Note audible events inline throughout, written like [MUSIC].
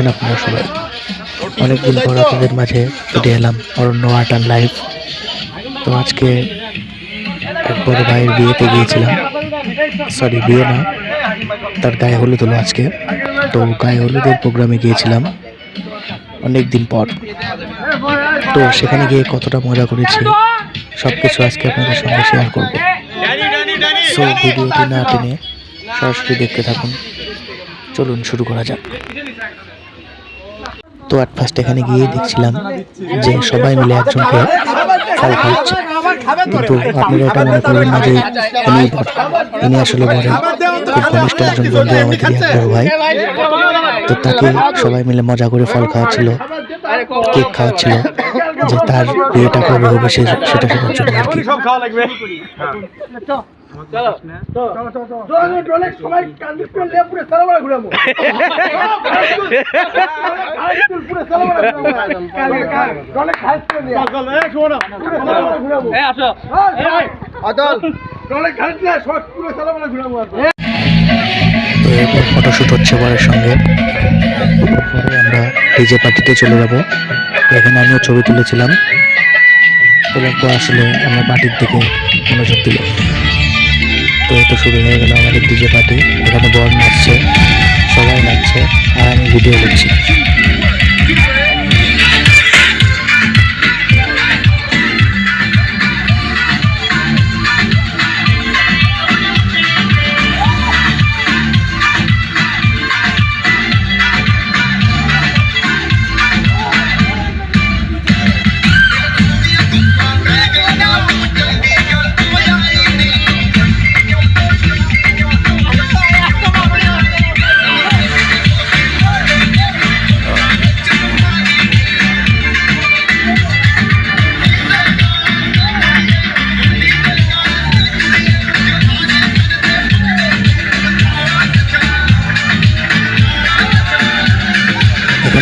আছেন আপনারা সবাই। অনেকদিন পর আপনাদের মাঝে ফিরে এলাম, অরণ্য আর্ট অ্যান্ড লাইফ তো আজকে এক বড় ভাইয়ের বিয়েতে গিয়েছিলাম। সরি বিয়ে না, তার গায়ে হলুদ হলো আজকে। তো গায়ে হলুদের প্রোগ্রামে গিয়েছিলাম অনেক দিন পর। তো সেখানে গিয়ে কতটা মজা করেছি সব কিছু আজকে আপনাদের সঙ্গে শেয়ার করব। সো ভিডিওটি না টেনে সরাসরি দেখতে থাকুন। চলুন শুরু করা যাক। তো অ্যাট ফার্স্ট এখানে গিয়ে দেখছিলাম যে সবাই মিলে একজনকে ফল খাওয়াচ্ছে কিন্তু আপনারা এটা মনে করবেন না যে বর ইনি আসলে বরেন খুব ঘনিষ্ঠ একজন বন্ধু আমাদের এক বড় ভাই। তো তাকে সবাই মিলে মজা করে ফল খাওয়াচ্ছিল কেক খাওয়াচ্ছিল যে তার বিয়েটা কবে হবে সে সেটা শোনার জন্য আর কি। [LAUGHS] তো ফটোশ্যুট হচ্ছে বরের সঙ্গে। পরে আমরা ডিজে পার্টিতে চলে যাব। এখানে আমিও ছবি তুলেছিলাম। তোলার পর আসলে আমরা পার্টির দিকে মনোযোগ দিল। তো এটা শুরু হয়ে গেল আমাদের ডিজে পার্টি এখানে বর নাচছে, সবাই নাচছে, আর আমি ভিডিও করছি।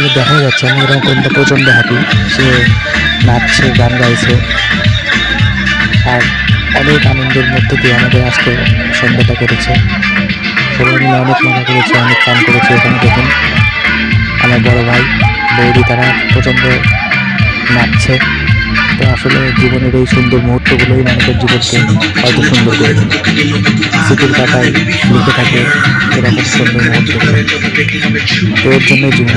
এখানে দেখা যাচ্ছে এরকম কিন্তু প্রচণ্ড হ্যাপি সে নাচছে, গান গাইছে। আর অনেক আনন্দের মধ্যে দিয়ে আমাদের আজকে সন্ধ্যাটা করেছে সবাই মিলে অনেক মজা করেছে, অনেক কাম করেছে এখানে দেখুন। আমার বড় ভাই, বৌদি, তারা প্রচণ্ড নাচছে। তো আসলে জীবনের এই সুন্দর মুহূর্তগুলোই মানুষের জীবনকে হয়তো সুন্দর করে স্মৃতির কাটায় লিখে থাকে এরকম সুন্দর মুহূর্তগুলো। তো এর জন্য জীবন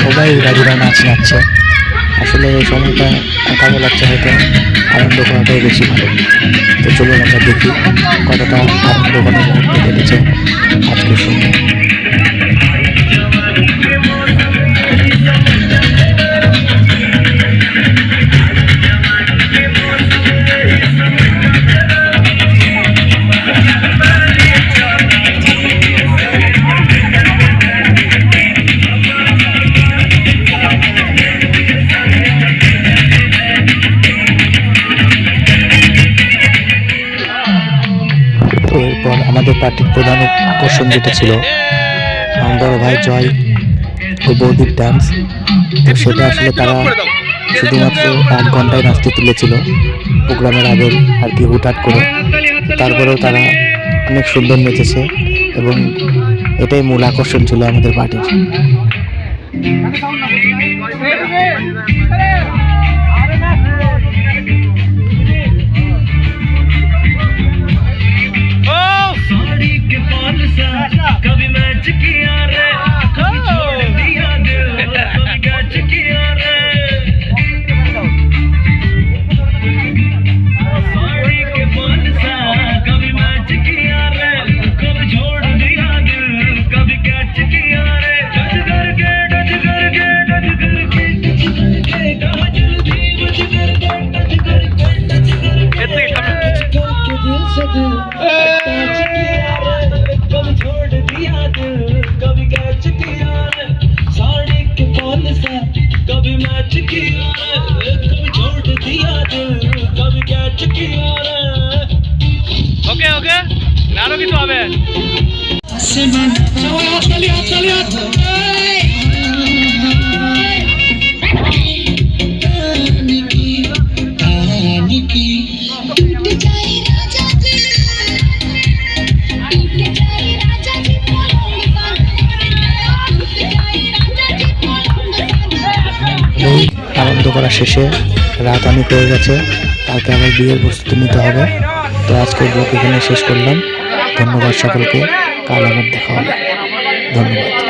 সবাই রাজুরা নাচ নাচছে। আসলে এই সময়টা কাজে লাগছে হয়তো আনন্দ করাটাই বেশি ভালো। তো চলুন আমরা দেখি কতটা আনন্দ করা মুহূর্ত কেটেছে আজকে সন্ধ্যা তো এরপর আমাদের পার্টির প্রধান আকর্ষণ যেটা ছিল বড় ভাই জয় ও বৌদির ডান্স তো সেটা আসলে তারা শুধুমাত্র এক ঘন্টায় নাচতে তুলেছিল প্রোগ্রামের আগে আর কি হুটহাট করে। তারপরেও তারা অনেক সুন্দর নেচেছে এবং এটাই মূল আকর্ষণ ছিল আমাদের পার্টির আরও কিছু হবে। আনন্দ করা শেষে রাত অনেক হয়ে গেছে তাকে আমার বিয়ের প্রস্তুতি নিতে হবে। তো আজকে ব্লগ এখানে শেষ করলাম। ধন্যবাদ সকলকে। কাল আবার দেখা হবে। ধন্যবাদ।